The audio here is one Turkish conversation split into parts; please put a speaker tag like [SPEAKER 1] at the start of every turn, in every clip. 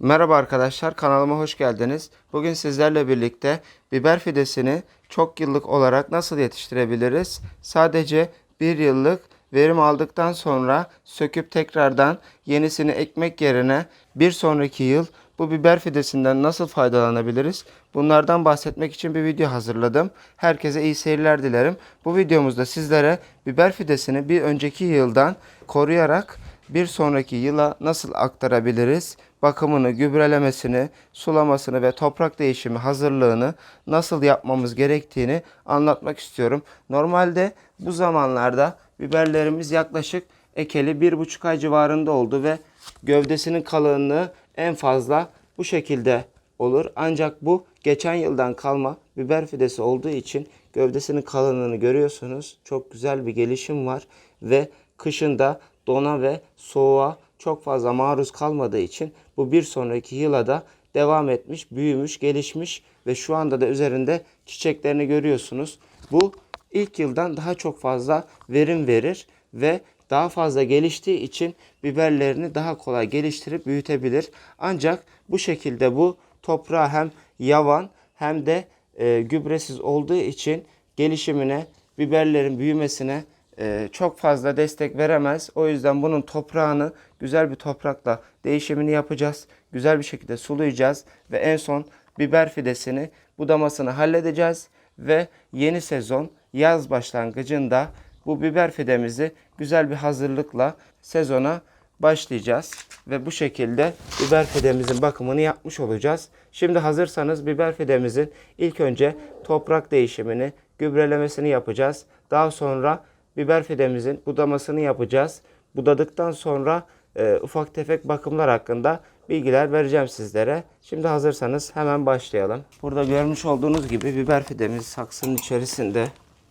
[SPEAKER 1] Merhaba arkadaşlar kanalıma hoş geldiniz. Bugün sizlerle birlikte biber fidesini çok yıllık olarak nasıl yetiştirebiliriz? Sadece bir yıllık verim aldıktan sonra söküp tekrardan yenisini ekmek yerine bir sonraki yıl bu biber fidesinden nasıl faydalanabiliriz? Bunlardan bahsetmek için bir video hazırladım. Herkese iyi seyirler dilerim. Bu videomuzda sizlere biber fidesini bir önceki yıldan koruyarak bir sonraki yıla nasıl aktarabiliriz? Bakımını, gübrelemesini, sulamasını ve toprak değişimi hazırlığını nasıl yapmamız gerektiğini anlatmak istiyorum. Normalde bu zamanlarda biberlerimiz yaklaşık ekeli bir buçuk ay civarında oldu ve gövdesinin kalınlığı en fazla bu şekilde olur. Ancak bu geçen yıldan kalma biber fidesi olduğu için gövdesinin kalınlığını görüyorsunuz. Çok güzel bir gelişim var ve kışında dona ve soğuğa çok fazla maruz kalmadığı için bu bir sonraki yıla da devam etmiş, büyümüş, gelişmiş ve şu anda da üzerinde çiçeklerini görüyorsunuz. Bu ilk yıldan daha çok fazla verim verir ve daha fazla geliştiği için biberlerini daha kolay geliştirip büyütebilir. Ancak bu şekilde bu toprağa hem yavan hem de e, gübresiz olduğu için gelişimine, biberlerin büyümesine e, çok fazla destek veremez. O yüzden bunun toprağını güzel bir toprakla değişimini yapacağız. Güzel bir şekilde sulayacağız ve en son biber fidesini budamasını halledeceğiz ve yeni sezon yaz başlangıcında bu biber fidemizi güzel bir hazırlıkla sezona başlayacağız ve bu şekilde biber fidemizin bakımını yapmış olacağız. Şimdi hazırsanız biber fidemizin ilk önce toprak değişimini, gübrelemesini yapacağız. Daha sonra biber fidemizin budamasını yapacağız. Budadıktan sonra e, ufak tefek bakımlar hakkında bilgiler vereceğim sizlere. Şimdi hazırsanız hemen başlayalım. Burada görmüş olduğunuz gibi biber fidemiz saksının içerisinde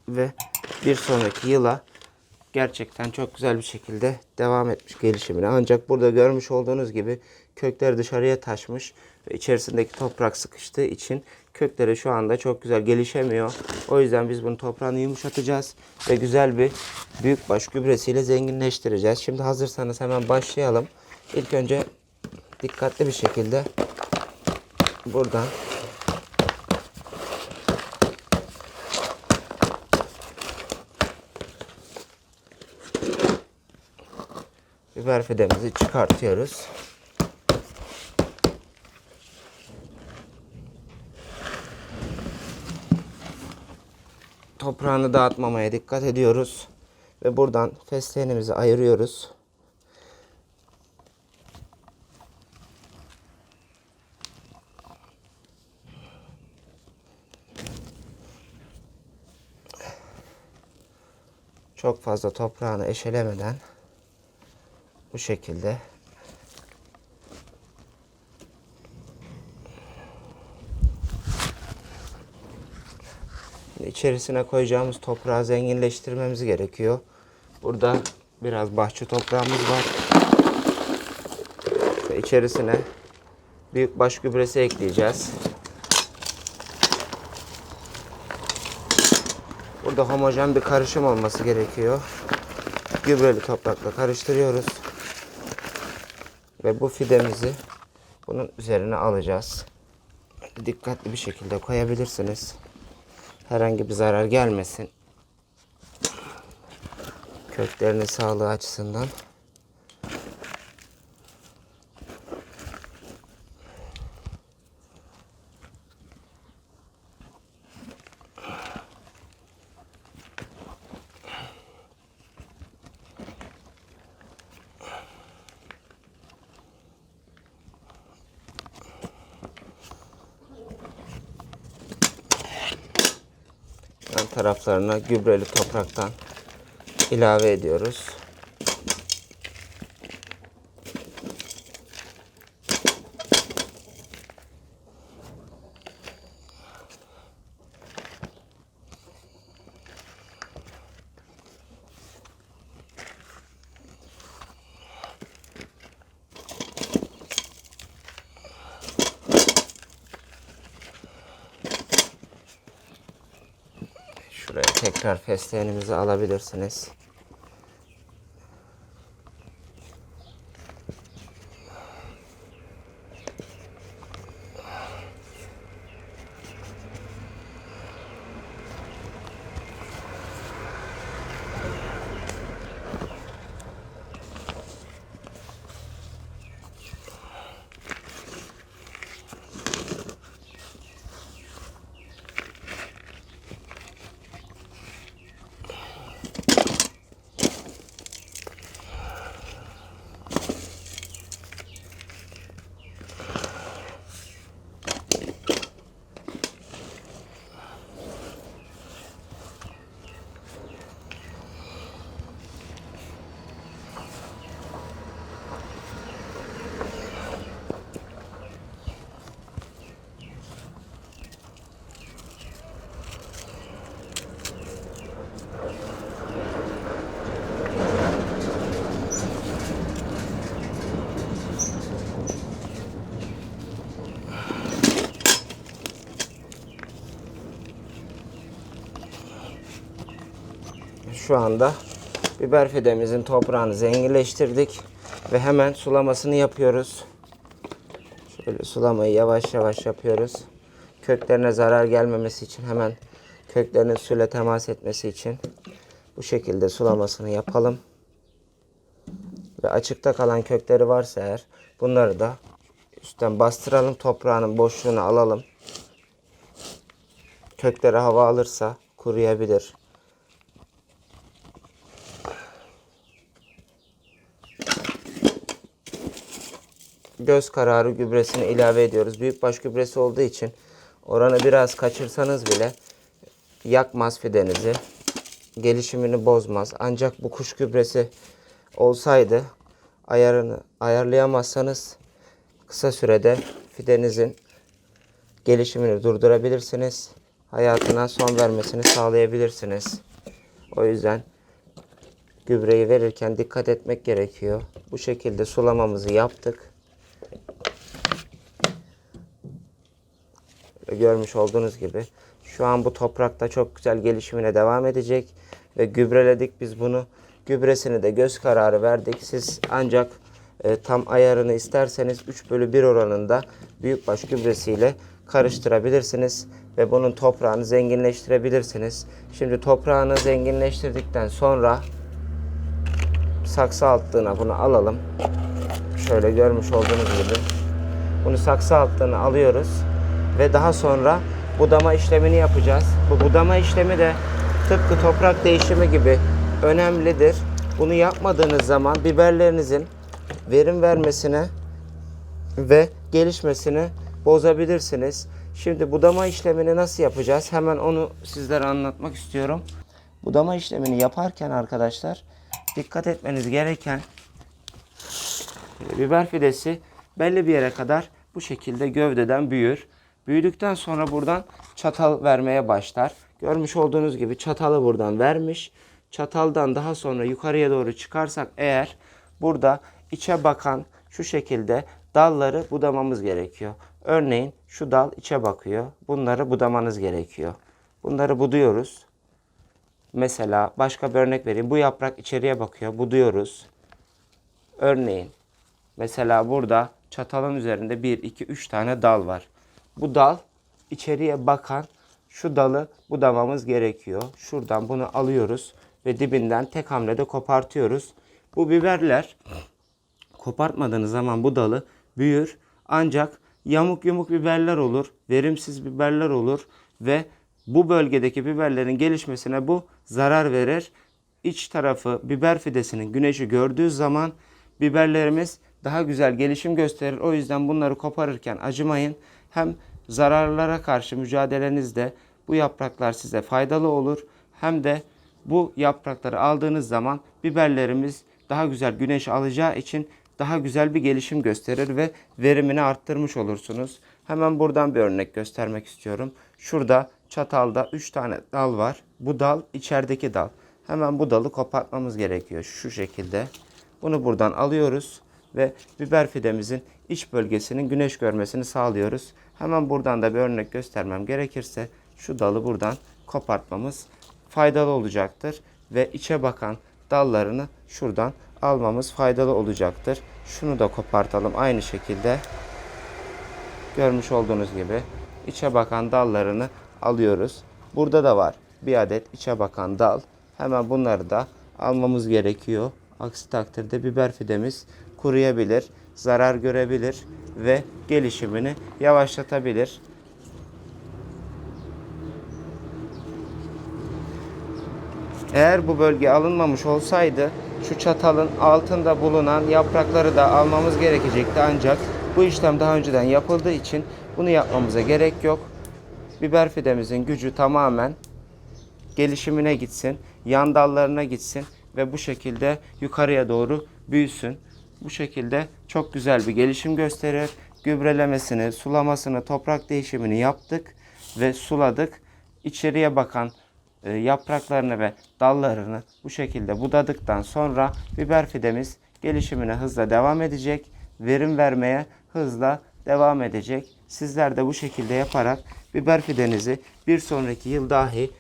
[SPEAKER 1] ve bir sonraki yıla gerçekten çok güzel bir şekilde devam etmiş gelişimine. Ancak burada görmüş olduğunuz gibi kökleri dışarıya taşmış ve içerisindeki toprak sıkıştığı için kökleri şu anda çok güzel gelişemiyor. O yüzden biz bunu toprağını yumuşatacağız ve güzel bir büyükbaş gübresiyle zenginleştireceğiz. Şimdi hazırsanız hemen başlayalım. İlk önce dikkatli bir şekilde buradan biber fidemizi çıkartıyoruz. Toprağını dağıtmamaya dikkat ediyoruz. Ve buradan fesleğenimizi ayırıyoruz. Çok fazla toprağını eşelemeden bu şekilde içerisine koyacağımız toprağı zenginleştirmemiz gerekiyor. Burada biraz bahçe toprağımız var. Ve içerisine büyük baş gübresi ekleyeceğiz. Burada homojen bir karışım olması gerekiyor. Gübreli toprakla karıştırıyoruz. Ve bu fidemizi bunun üzerine alacağız. Dikkatli bir şekilde koyabilirsiniz. Herhangi bir zarar gelmesin. Köklerinin sağlığı açısından. yan taraflarına gübreli topraktan ilave ediyoruz. Tekrar fesleğenimizi alabilirsiniz. Şu anda biber fidemizin toprağını zenginleştirdik ve hemen sulamasını yapıyoruz. Şöyle sulamayı yavaş yavaş yapıyoruz. Köklerine zarar gelmemesi için hemen köklerinin suyla temas etmesi için bu şekilde sulamasını yapalım. Ve açıkta kalan kökleri varsa eğer bunları da üstten bastıralım toprağının boşluğunu alalım. Kökleri hava alırsa kuruyabilir. Göz kararı gübresini ilave ediyoruz. Büyükbaş gübresi olduğu için oranı biraz kaçırsanız bile yakmaz fidenizi. Gelişimini bozmaz. Ancak bu kuş gübresi olsaydı ayarını ayarlayamazsanız kısa sürede fidenizin gelişimini durdurabilirsiniz. Hayatına son vermesini sağlayabilirsiniz. O yüzden gübreyi verirken dikkat etmek gerekiyor. Bu şekilde sulamamızı yaptık. Görmüş olduğunuz gibi şu an bu toprakta çok güzel gelişimine devam edecek ve gübreledik biz bunu. Gübresini de göz kararı verdik. Siz ancak e, tam ayarını isterseniz 3 bölü 1 oranında büyükbaş gübresiyle karıştırabilirsiniz ve bunun toprağını zenginleştirebilirsiniz. Şimdi toprağını zenginleştirdikten sonra saksı altlığına bunu alalım. Şöyle görmüş olduğunuz gibi. Bunu saksı altlığına alıyoruz ve daha sonra budama işlemini yapacağız. Bu budama işlemi de tıpkı toprak değişimi gibi önemlidir. Bunu yapmadığınız zaman biberlerinizin verim vermesine ve gelişmesini bozabilirsiniz. Şimdi budama işlemini nasıl yapacağız? Hemen onu sizlere anlatmak istiyorum. Budama işlemini yaparken arkadaşlar dikkat etmeniz gereken biber fidesi belli bir yere kadar bu şekilde gövdeden büyür. Büyüdükten sonra buradan çatal vermeye başlar. Görmüş olduğunuz gibi çatalı buradan vermiş. Çataldan daha sonra yukarıya doğru çıkarsak eğer burada içe bakan şu şekilde dalları budamamız gerekiyor. Örneğin şu dal içe bakıyor. Bunları budamanız gerekiyor. Bunları buduyoruz. Mesela başka bir örnek vereyim. Bu yaprak içeriye bakıyor. Buduyoruz. Örneğin mesela burada çatalın üzerinde 1, 2, 3 tane dal var. Bu dal içeriye bakan şu dalı budamamız gerekiyor. Şuradan bunu alıyoruz ve dibinden tek hamlede kopartıyoruz. Bu biberler kopartmadığınız zaman bu dalı büyür. Ancak yamuk yumuk biberler olur, verimsiz biberler olur ve bu bölgedeki biberlerin gelişmesine bu zarar verir. İç tarafı biber fidesinin güneşi gördüğü zaman biberlerimiz daha güzel gelişim gösterir. O yüzden bunları koparırken acımayın. Hem zararlara karşı mücadelenizde bu yapraklar size faydalı olur. Hem de bu yaprakları aldığınız zaman biberlerimiz daha güzel güneş alacağı için daha güzel bir gelişim gösterir ve verimini arttırmış olursunuz. Hemen buradan bir örnek göstermek istiyorum. Şurada çatalda 3 tane dal var. Bu dal içerideki dal. Hemen bu dalı kopartmamız gerekiyor şu şekilde. Bunu buradan alıyoruz ve biber fidemizin iç bölgesinin güneş görmesini sağlıyoruz. Hemen buradan da bir örnek göstermem gerekirse şu dalı buradan kopartmamız faydalı olacaktır ve içe bakan dallarını şuradan almamız faydalı olacaktır. Şunu da kopartalım aynı şekilde. Görmüş olduğunuz gibi içe bakan dallarını alıyoruz. Burada da var bir adet içe bakan dal. Hemen bunları da almamız gerekiyor. Aksi takdirde biber fidemiz kuruyabilir, zarar görebilir ve gelişimini yavaşlatabilir. Eğer bu bölge alınmamış olsaydı şu çatalın altında bulunan yaprakları da almamız gerekecekti ancak bu işlem daha önceden yapıldığı için bunu yapmamıza gerek yok. Biber fidemizin gücü tamamen gelişimine gitsin, yan dallarına gitsin ve bu şekilde yukarıya doğru büyüsün. Bu şekilde çok güzel bir gelişim gösterir. Gübrelemesini, sulamasını, toprak değişimini yaptık ve suladık. İçeriye bakan e, yapraklarını ve dallarını bu şekilde budadıktan sonra biber fidemiz gelişimine hızla devam edecek. Verim vermeye hızla devam edecek. Sizler de bu şekilde yaparak biber fidenizi bir sonraki yıl dahi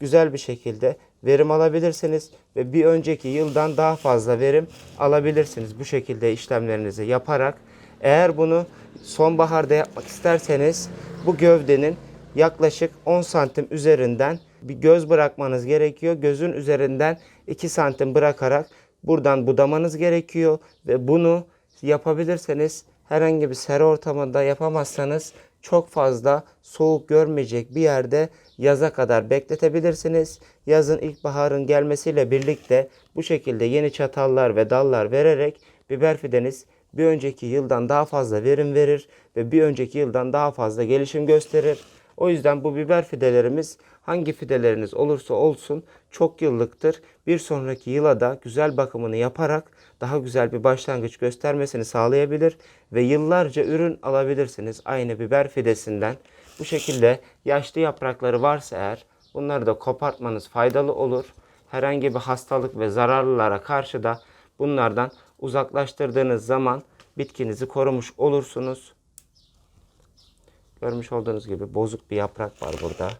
[SPEAKER 1] güzel bir şekilde verim alabilirsiniz ve bir önceki yıldan daha fazla verim alabilirsiniz bu şekilde işlemlerinizi yaparak. Eğer bunu sonbaharda yapmak isterseniz bu gövdenin yaklaşık 10 santim üzerinden bir göz bırakmanız gerekiyor. Gözün üzerinden 2 santim bırakarak buradan budamanız gerekiyor ve bunu yapabilirseniz herhangi bir sera ortamında yapamazsanız çok fazla soğuk görmeyecek bir yerde yaza kadar bekletebilirsiniz. Yazın ilkbaharın gelmesiyle birlikte bu şekilde yeni çatallar ve dallar vererek biber fideniz bir önceki yıldan daha fazla verim verir ve bir önceki yıldan daha fazla gelişim gösterir. O yüzden bu biber fidelerimiz hangi fideleriniz olursa olsun çok yıllıktır. Bir sonraki yıla da güzel bakımını yaparak daha güzel bir başlangıç göstermesini sağlayabilir ve yıllarca ürün alabilirsiniz aynı biber fidesinden. Bu şekilde yaşlı yaprakları varsa eğer bunları da kopartmanız faydalı olur. Herhangi bir hastalık ve zararlılara karşı da bunlardan uzaklaştırdığınız zaman bitkinizi korumuş olursunuz. Görmüş olduğunuz gibi bozuk bir yaprak var burada.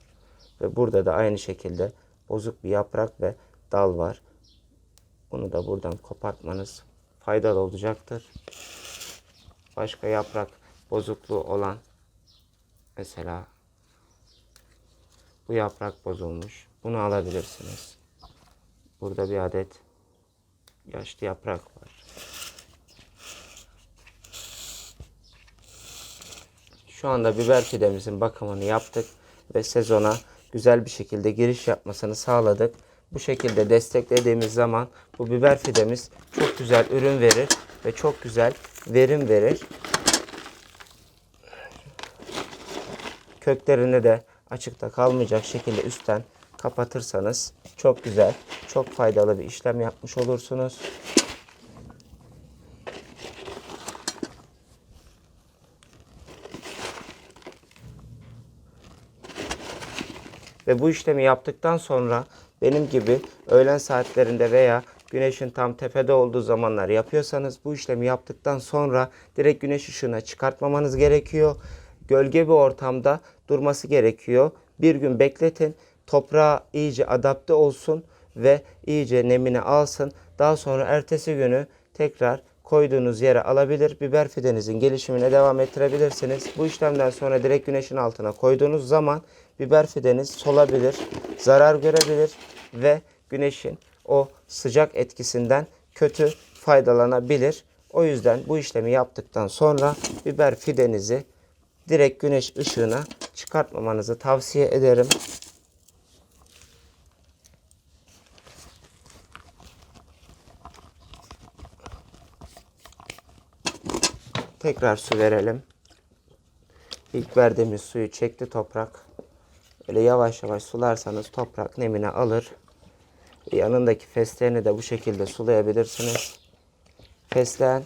[SPEAKER 1] Ve burada da aynı şekilde bozuk bir yaprak ve dal var. Bunu da buradan kopartmanız faydalı olacaktır. Başka yaprak bozukluğu olan mesela bu yaprak bozulmuş. Bunu alabilirsiniz. Burada bir adet yaşlı yaprak var. Şu anda biber fidemizin bakımını yaptık ve sezona güzel bir şekilde giriş yapmasını sağladık. Bu şekilde desteklediğimiz zaman bu biber fidemiz çok güzel ürün verir ve çok güzel verim verir. Köklerini de açıkta kalmayacak şekilde üstten kapatırsanız çok güzel, çok faydalı bir işlem yapmış olursunuz. Ve bu işlemi yaptıktan sonra benim gibi öğlen saatlerinde veya güneşin tam tepede olduğu zamanlar yapıyorsanız bu işlemi yaptıktan sonra direkt güneş ışığına çıkartmamanız gerekiyor. Gölge bir ortamda durması gerekiyor. Bir gün bekletin. Toprağa iyice adapte olsun ve iyice nemini alsın. Daha sonra ertesi günü tekrar koyduğunuz yere alabilir. Biber fidenizin gelişimine devam ettirebilirsiniz. Bu işlemden sonra direkt güneşin altına koyduğunuz zaman biber fideniz solabilir, zarar görebilir ve güneşin o sıcak etkisinden kötü faydalanabilir. O yüzden bu işlemi yaptıktan sonra biber fidenizi direkt güneş ışığına çıkartmamanızı tavsiye ederim. Tekrar su verelim. İlk verdiğimiz suyu çekti toprak. Böyle yavaş yavaş sularsanız toprak nemini alır. Yanındaki fesleğeni de bu şekilde sulayabilirsiniz. Fesleğen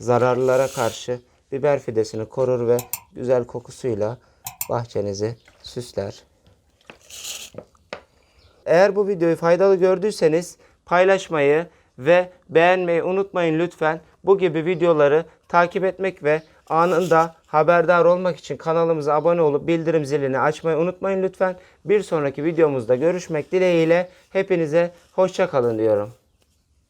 [SPEAKER 1] zararlılara karşı biber fidesini korur ve güzel kokusuyla bahçenizi süsler. Eğer bu videoyu faydalı gördüyseniz paylaşmayı ve beğenmeyi unutmayın lütfen. Bu gibi videoları takip etmek ve anında haberdar olmak için kanalımıza abone olup bildirim zilini açmayı unutmayın lütfen. Bir sonraki videomuzda görüşmek dileğiyle hepinize hoşça kalın diyorum.